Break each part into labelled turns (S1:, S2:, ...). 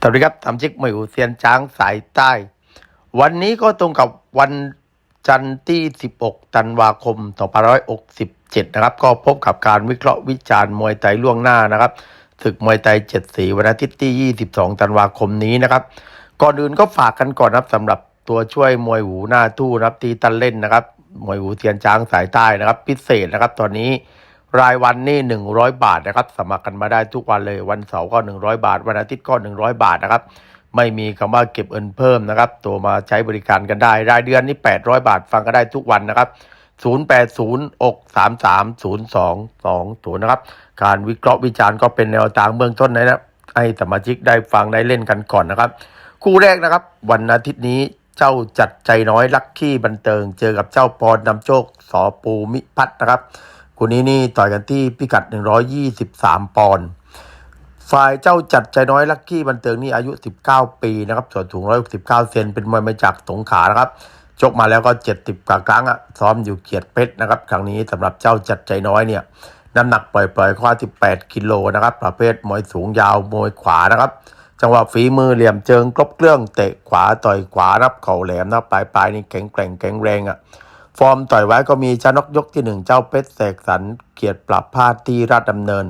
S1: สวัสดีครับทำชิกมวยหูเซียนช้างสายใต้ วันนี้ก็ตรงกับวันจันทร์ที่ 16 ธันวาคม 2567 นะครับ ก็พบกับการวิเคราะห์วิจารณ์มวยไทยล่วงหน้านะครับศึกมวยไทย 7 สีวันอาทิตย์ที่ 22 ธันวาคมนี้นะครับ ก่อนอื่นก็ฝากกันก่อนนะครับสำหรับตัวช่วยมวยหูหน้าตู้นะครับที่ตันเล่นนะครับ มวยหูเซียนช้างสายใต้นะครับ พิเศษนะครับ ตอนนี้ รายวันนี่หนึ่งร้อยบาทนะครับ สมัครกันมาได้ทุกวันเลยวันเสาร์ก็หนึ่งร้อยบาท วันอาทิตย์ก็หนึ่งร้อยบาทนะครับ ไม่มีคำว่าเก็บเงินเพิ่มนะครับตัวมาใช้บริการกันได้ รายเดือนนี่แปดร้อยบาทฟังกันได้ทุกวันนะครับศูนย์แปดศูนย์อกสามสามศูนย์สองสองศูนย์นะครับ การวิเคราะห์วิจารณ์ก็เป็นแนวทางเบื้องต้นนะครับให้สมาชิกได้ฟังได้เล่นกันก่อนนะครับ คู่แรกนะครับ วันอาทิตย์นี้เจ้าจัดใจน้อยลักขี้บันเทิง เจอกับเจ้าปอนำโชคสอปูมิพัฒนะครับ คู่นี้นี่ต่อยกันที่พิกัด 123 ปอนด์ฝ่ายเจ้าจัดใจน้อยลักกี้บันเทิงนี่อายุ 19 ปีนะครับส่วนสูง 169 เซนเป็นมวยมาจากสงขลานะครับชกมาแล้วก็ 70กว่าครั้งอะซ้อมอยู่เกียรติเพชรนะครับครั้งนี้สำหรับเจ้าจัดใจน้อยเนี่ยน้ำหนักปล่อยๆข้อ18กิโลนะครับ ประเภทมวยสูงยาวมวยขวานะครับ จังหวะฝีมือเหลี่ยมเจิงครบเครื่องเตะขวาต่อยขวานับเข่าแหลมนะปลายปลายๆนี่แข็งแกร่งแข็งแรงอะ ฟอร์มต่อยไว้ก็มีชานกยกที่หนึ่งเจ้าเพชรเสกสรรเกียรติปรับพลาดที่ราชดำเนิน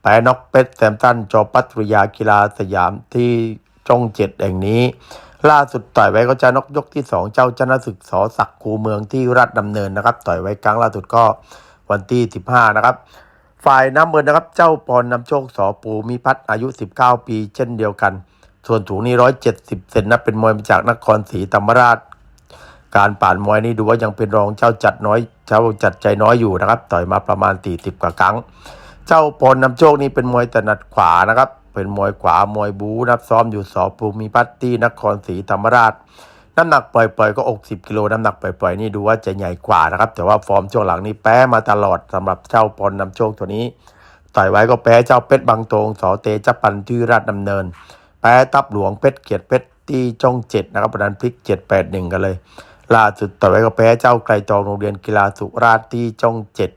S1: แพ้นกเพชรแซมตันจอปัตริยากีฬาสยามที่จงเจ็ดแห่งนี้ ล่าสุดต่อยไว้ก็ชานกยกที่สองเจ้าชนะศึกสอศักคูเมืองที่ราชดำเนินนะครับ ต่อยไว้ครั้งล่าสุดก็วันที่สิบห้านะครับ ฝ่ายน้ำเงินนะครับ เจ้าปอนนำโชคสอปูมิพัฒน์อายุ 19 ปี เช่นเดียวกัน ส่วนสูงนี่170 เซนนะเป็นมวยมาจากนครศรีธรรมราช การป่านมวยนี่ดูว่ายังเป็นรองเจ้าจัดน้อยเจ้าจัดใจน้อยอยู่นะครับ ต่อยมาประมาณตีสิบกว่าครั้ง เจ้าพลนำโชคนี่เป็นมวยถนัดขวานะครับ เป็นมวยขวามวยบูนับซ้อมอยู่สอภูมิพัฒน์ที่นครศรีธรรมราช น้ำหนักปล่อยๆก็อก10กิโลน้ำหนักปล่อยๆนี่ดูว่าจะใหญ่กว่านะครับ แต่ว่าฟอร์มช่วงหลังนี่แพ้มาตลอดสำหรับเจ้าพลนำโชคตัวนี้ ต่อยไว้ก็แพ้เจ้าเพชรบางตรงสอเตจปันที่ราชดำเนิน แพ้ทับหลวงเพชรเกียรติเพชรที่จ้องเจ็ดนะครับประดานพลิกเจ็ดแปดหนึ่งกันเลย ล่าสุดต่อยไว้ก็แพ้เจ้าไกลตองโรงเรียนกีฬาสุราษฎร์ที่จ้องเจ็ด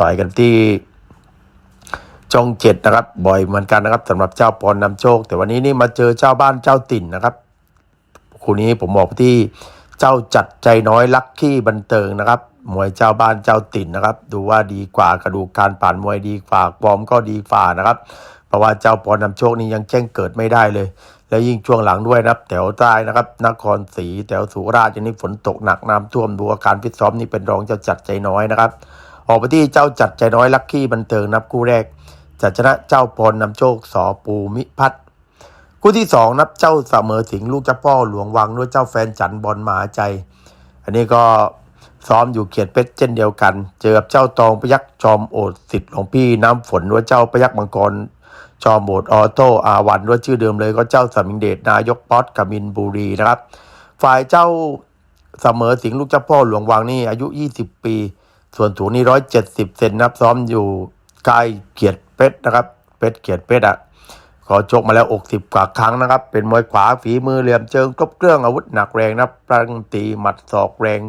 S1: ต่อยกันที่จ้องเจ็ดนะครับ บ่อยเหมือนกันนะครับสำหรับเจ้าปอนนำโชค แต่วันนี้นี่มาเจอเจ้าบ้านเจ้าติ่นนะครับคู่นี้ผมบอกที่เจ้าจัดใจน้อยลักขี้บันเทิงนะครับมวยเจ้าบ้านเจ้าติ่นนะครับ ดูว่าดีกว่ากระดูกการผ่านมวยดีกว่าฟอร์มก็ดีกว่านะครับ เพราะว่าเจ้าปอนนำโชคนี่ยังแจ้งเกิดไม่ได้เลย แล้วยิ่งช่วงหลังด้วยนะครับ แถวใต้นะครับ นครศรีแถวสุราษฎร์อย่างนี้ฝนตกหนักน้ำท่วมดูอาการฟิตซ้อมนี่เป็นรองเจ้าจัดใจน้อยนะครับ ออกไปที่เจ้าจัดใจน้อยลักขี้บันเทิงนับคู่แรกจะชนะเจ้าพรนำโชคสอปูมิพัฒน์คู่ที่สองนับเจ้าเสมอสิงลูกเจ้าพ่อหลวงวังด้วยเจ้าแฟนจันบอลมาใจ อันนี้ก็ซ้อมอยู่เขียดเพชรเช่นเดียวกัน เจอกับเจ้าตองพยักจอมโอดสิทธิ์หลวงพี่น้ำฝนด้วยเจ้าพยักมังกร จอมโบดออโต้อาวันด้วยชื่อเดิมเลยก็เจ้าสมิงเดชนายกป๊อตกมินบุรีนะครับ ฝ่ายเจ้าเสมอสิงห์ลูกเจ้าพ่อหลวงวังนี่อายุ 20 ปี ส่วนสูงนี่170เซนนับซ้อมอยู่ใกล้เกียรติเพชรนะครับเพชรเกียรติเพชรอะขอชกมาแล้ว 60 กว่าครั้งนะครับ เป็นมวยขวาฝีมือเหลี่ยมเชิงครบเครื่องอาวุธหนักแรงนะปรังตีหมัดศอกแรง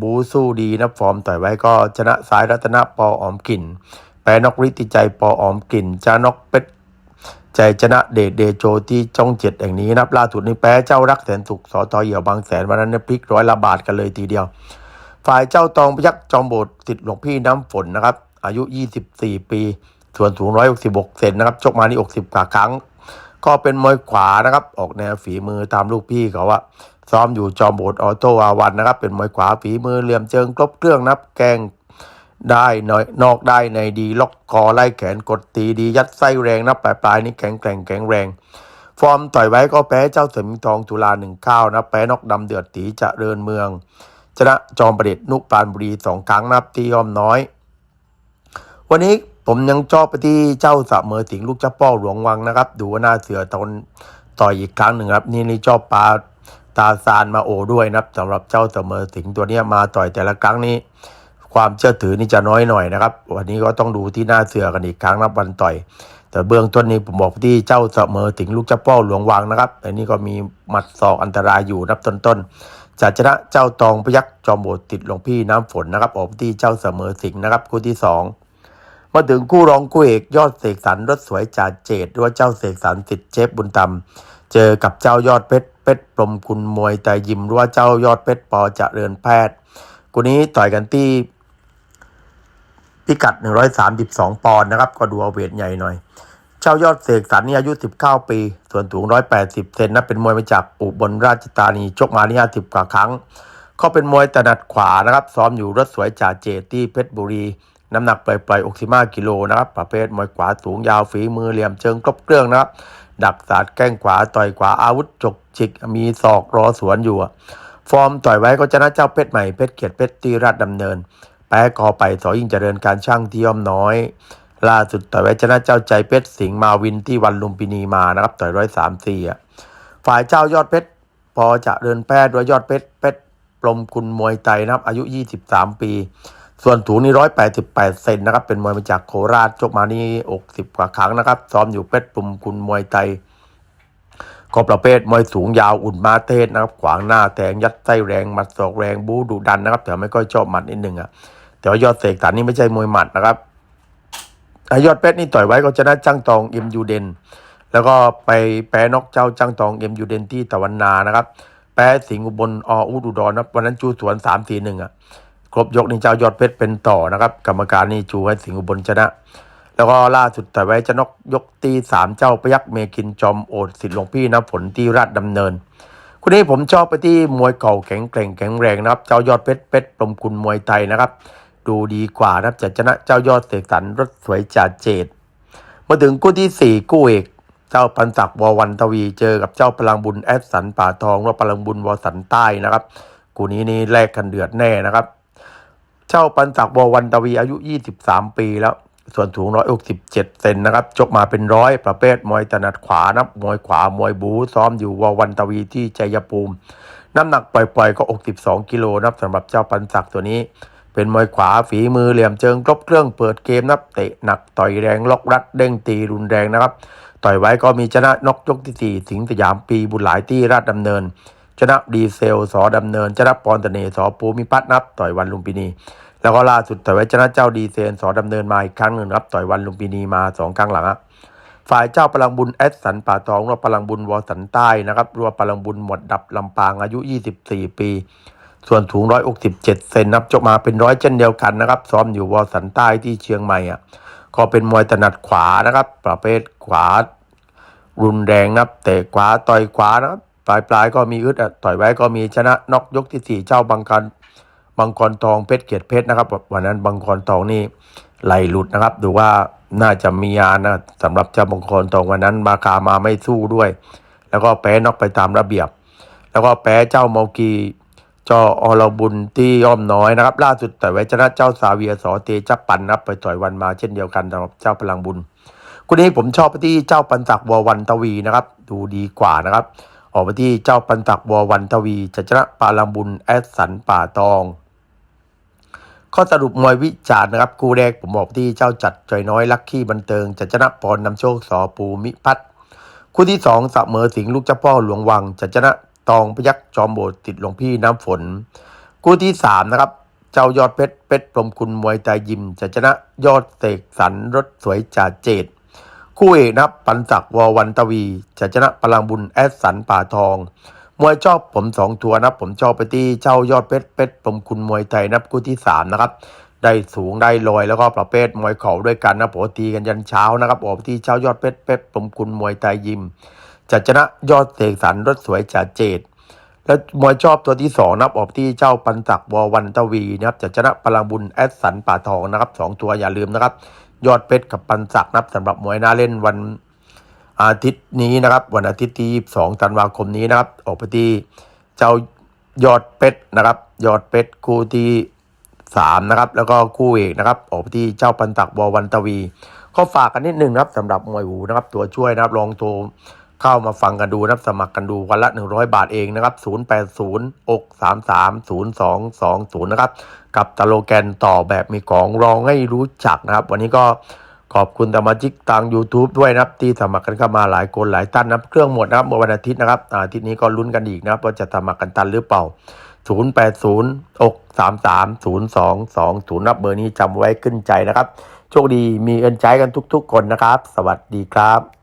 S1: บูสู้ดีนะฟอร์มต่อยไว้ก็ชนะสายรัตนปอออมกลิ่น แพ้นกฤทธิใจปอออมกลิ่นจานกเป็ดใจชนะเดชเดโจที่จ้องเจ็ดแห่งนี้นับล่าสุดนี่แพ้เจ้ารักแสนสุขสอตอเหี่ยวบางแสนวันนั้นเนี่ยพลิกร้อยละบาทกันเลยทีเดียว ฝ่ายเจ้าตองพยักจอมโบสถ์ติดหลวงพี่น้ำฝนนะครับ อายุ 24 ปี ส่วนสูง 166 เซนนะครับชกมานี่60กว่าครั้ง ก็เป็นมวยขวานะครับ ออกแนวฝีมือตามลูกพี่เขาว่าซ้อมอยู่จอมโบสถ์ออโต้อาวันนะครับ เป็นมวยขวาฝีมือเหลี่ยมเชิงครบเครื่องนับแกง ได้น้อยนอกได้ในดีล็อกคอไล่แขนกดตีดียัดไส้แรงนับปลายปลายนี่แข็งแกร่งแข็งแรง ฟอร์มต่อยไว้ก็แพ้เจ้าเสมิงทองตุลาหนึ่งข้าวนะแพ้นอกดำเดือดตีจะเริญเมือง ชนะจอมประเด็จนุปานบุรีสองครั้งนับตียอมน้อย วันนี้ผมยังชอบไปที่เจ้าสะเมอสิงลูกเจ้าพ่อหลวงวังนะครับ ดูว่าหน้าเสือตอนต่อยอีกครั้งหนึ่งครับ นี่นี่ชอบปลาตาซานมาโอด้วยนะครับสำหรับเจ้าเสมอสิงตัวเนี้มาต่อยแต่ละครั้งนี้ ความเชื่อถือนี่จะน้อยหน่อยนะครับ วันนี้ก็ต้องดูที่หน้าเสือกันอีกครั้งนับวันต่อย แต่เบื้องต้นนี้ผมบอกที่เจ้าเสมอสิงลูกเจ้าพ่อหลวงวังนะครับอันนี้ก็มีหมัดศอกอันตรายอยู่นับต้นๆจะชนะเจ้าตองพยักจอมโบสถ์ติดหลวงพี่น้ำฝนนะครับออกที่เจ้าเสมอสิงห์นะครับคู่ที่สองมาถึงคู่รองคู่เอกยอดเสกสรรรถสวยจ่าเจดหรือว่าเจ้าเสกสรรสิทธิ์เชฟบุญตำเจอกับเจ้ายอดเพชรเพชรปรมคุณมวยแต่ยิมหรือว่าเจ้ายอดเพชรปอจะเจริญแพทย์คู่นี้ต่อยกันที่ พิกัด 132 ปอนด์นะครับ ก็ดูเอาเวทใหญ่หน่อย เจ้ายอดเสกสรรนี่อายุ 19 ปี ส่วนสูง 180 เซนนะเป็นมวยมาจากอุบลราชธานีชกมานี่50 กว่าครั้งเขาเป็นมวยถนัดขวานะครับ ซ้อมอยู่รถสวยจ่าเจตที่เพชรบุรี น้ำหนักปล่อยๆ65กิโลนะครับ ประเภทมวยขวาสูงยาวฝีมือเหลี่ยมเชิงครบเครื่องนะครับ ดักสาดแก้งขวาต่อยขวาอาวุธจกจิกมีศอกรอสวนอยู่ฟอร์มต่อยไว้ก็ชนะเจ้าเพชรใหม่เพชรเกียรติเพชรตีราชดำเนิน แพ้กอไปสอยิ่งเจริญการช่างที่ย่อมน้อย ล่าสุดต่อยไว้ชนะเจ้าใจเพชรสิงห์มาวินที่วันลุมพินีมานะครับต่อยร้อยสามสี่อะฝ่ายเจ้ายอดเพชรพอจะเดินแพทย์ด้วยยอดเพชรเพชรปรมคุณมวยไตนะครับ อายุ 23 ปี ส่วนถูนี่188เซนนะครับ เป็นมวยมาจากโคราชชกมานี่อกสิบกว่าครั้งนะครับ ซ้อมอยู่เพชรปรมคุณมวยไตก็ประเภทมวยสูงยาวอุ่นมาเทศนะครับ ขวางหน้าแทงยัดไส้แรงหมัดศอกแรงบูดุดันนะครับ แต่ไม่ค่อยชอบหมัดนิดนึงอะ แต่ว่ายอดเสกสรรนี่ไม่ใช่มวยหมัดนะครับอยอดเพชรนี่ต่อยไว้ก็ชนะจ้างตองเอ็มยูเดนแล้วก็ไปแพ้นอกเจ้าจ้างตองเอ็มยูเดนที่ตะวันนานะครับ แพ้สิงห์อุบลออุดุดรนะวันนั้นจูสวนสามสี่หนึ่งอะครบยกนี่เจ้ายอดเพชรเป็นต่อนะครับ กรรมการนี่จูให้สิงห์อุบลชนะ แล้วก็ล่าสุดแต่อยไว้จะนกยกตีสามเจ้าพยักเมคินจอมโอดสิทธิ์หลวงพี่นะผลที่ราชดำเนินคุณนี้ผมชอบไปที่มวยเก่าแข็งแกร่งแข็งแรงนะครับ เจ้ายอดเพชรเพชรปรมคุณมวยไทยนะครับ ดูดีกว่านะครับจะชนะเจ้ายอดเสกสรรรถสวยจ่าเจดมาถึงคู่ที่สี่คู่เอกเจ้าปันศักดิ์ววันทวีเจอกับเจ้าพลังบุญแอดสันป่าทองว่าพลังบุญวสันใต้นะครับคู่นี้นี่แลกกันเดือดแน่นะครับ เจ้าปันศักดิ์ววันทวีอายุ 23 ปีแล้ว ส่วนสูง167เซนนะครับจกมาเป็นร้อยประเภทมวยถนัดขวานับมวยขวามวยบูซ้อมอยู่ววันทวีที่ชัยภูมิ น้ำหนักปล่อยๆก็ 62 กิโลนะครับสำหรับเจ้าปันศักดิ์ตัวนี้ เป็นมวยขวาฝีมือเหลี่ยมเชิงครบเครื่องเปิดเกมนับเตะหนักต่อยแรงล็อกรัดเด้งตีรุนแรงนะครับ ต่อยไว้ก็มีชนะนกยกที่สี่สิงห์สยามปีบุญหลายที่ราชดำเนิน ชนะดีเซลสอดำเนิน ชนะปอนตะเนสอปูมิพัฒน์นับต่อยวันลุมพินี แล้วก็ล่าสุดต่อยไว้ชนะเจ้าดีเซลสอดำเนินมาอีกครั้งหนึ่งนะครับต่อยวันลุมพินีมาสองครั้งหลังอะฝ่ายเจ้าพลังบุญแอดสันป่าทองรัวพลังบุญวอสันใต้นะครับรัวพลังบุญหมดดับลำปางอายุ 24 ปี ส่วนสูง167 เซนนับจบมาเป็นร้อยเช่นเดียวกันนะครับซ้อมอยู่วอสันใต้ที่เชียงใหม่อะก็เป็นมวยถนัดขวานะครับ ประเภทขวา รุนแรงนะครับเตะขวาต่อยขวานะครับปลายปลายก็มีอึดอะต่อยไว้ก็มีชนะน็อกยกที่สี่เจ้าบังการบังกรทองเพชรเกียรติเพชรนะครับวันนั้นบังกรทองนี่ไหลหลุดนะครับ ดูว่าน่าจะมียานะสำหรับเจ้าบังกรทองวันนั้นมาคามาไม่สู้ด้วย แล้วก็แพ้น็อกไปตามระเบียบ แล้วก็แพ้เจ้าเมากี จออรบุญที่ย่อมน้อยนะครับ ล่าสุดต่อยไว้ชนะเจ้าสาเวียสอเตจับปันนะครับไปต่อยวันมาเช่นเดียวกันสำหรับเจ้าพลังบุญคู่นี้ผมชอบไปที่เจ้าปันศักดิ์วอวันทวีนะครับ ดูดีกว่านะครับ ออกไปที่เจ้าปันศักดิ์วอวันทวีจะชนะปาลังบุญแอดสันป่าตองข้อสรุปมวยวิจารณ์นะครับคู่แรกผมบอกที่เจ้าจัดจอยน้อยลักขี้บันเทิงจะชนะปอนนำโชคสอปูมิพัฒน์คู่ที่สองเสมอสิงห์ลูกเจ้าพ่อหลวงวังจะชนะ ตองพยักจอมโบสถ์ติดหลวงพี่น้ำฝน คู่ที่สามนะครับ เจ้ายอดเพชรเพชรพรหมคุณมวยตายิมจะชนะยอดเสกสรรรถสวยจ่าเจดคู่เอกนะครับปันศักวอวันตวี จะชนะพลังบุญแอดสันป่าทอง มวยชอบผมสองตัวนะผมชอบไปที่เจ้ายอดเพชรเพชรผมคุณมวยไทยนะครับคู่ที่สามนะครับได้สูงได้ลอยแล้วก็ประเภทมวยเข่าด้วยกันนะปกติกันยันเช้านะครับออกที่เจ้ายอดเพชรเพชรผมคุณมวยไทยยิม จะชนะยอดเสกสรรรถสวยจ่าเจดแล้วมวยชอบตัวที่สองนับออกที่เจ้าปันศักววันตวีนะครับจะชนะพลังบุญแอดสันป่าทองนะครับสองตัวอย่าลืมนะครับ ยอดเพชรกับปันศักนับสำหรับมวยหน้าเล่นวันอาทิตย์นี้นะครับ วันอาทิตย์ที่2ธันวาคมนี้นะครับ ออกไปที่เจ้ายอดเพชรนะครับ ยอดเพชรคู่ที่สามนะครับ แล้วก็คู่เอกนะครับ ออกไปที่เจ้าปันศักวอวันตวี ก็ฝากกันนิดนึงนะครับสำหรับมวยหูนะครับ ตัวช่วยนะครับลองโทร เข้ามาฟังกันดูนะครับสมัครกันดูวันละ 100 บาทเองนะครับ 080อก33 0220 นะครับ กับตโลแกนต่อแบบมีของรองให้รู้จักนะครับ วันนี้ก็ขอบคุณสมาชิกทาง YouTube ด้วยนะครับ ที่สมัครกันเข้ามาหลายคนหลายท่านนะครับ เครื่องหมดนะครับเมื่อวันอาทิตย์นะครับอาทิตย์นี้ก็ลุ้นกันอีกนะครับว่าจะสมัครกันตันหรือเปล่า 080อก33 0220รับเบอร์นี้จำไว้ขึ้นใจนะครับ โชคดีมีเอินใจกันทุก ๆ คนนะครับ สวัสดีครับ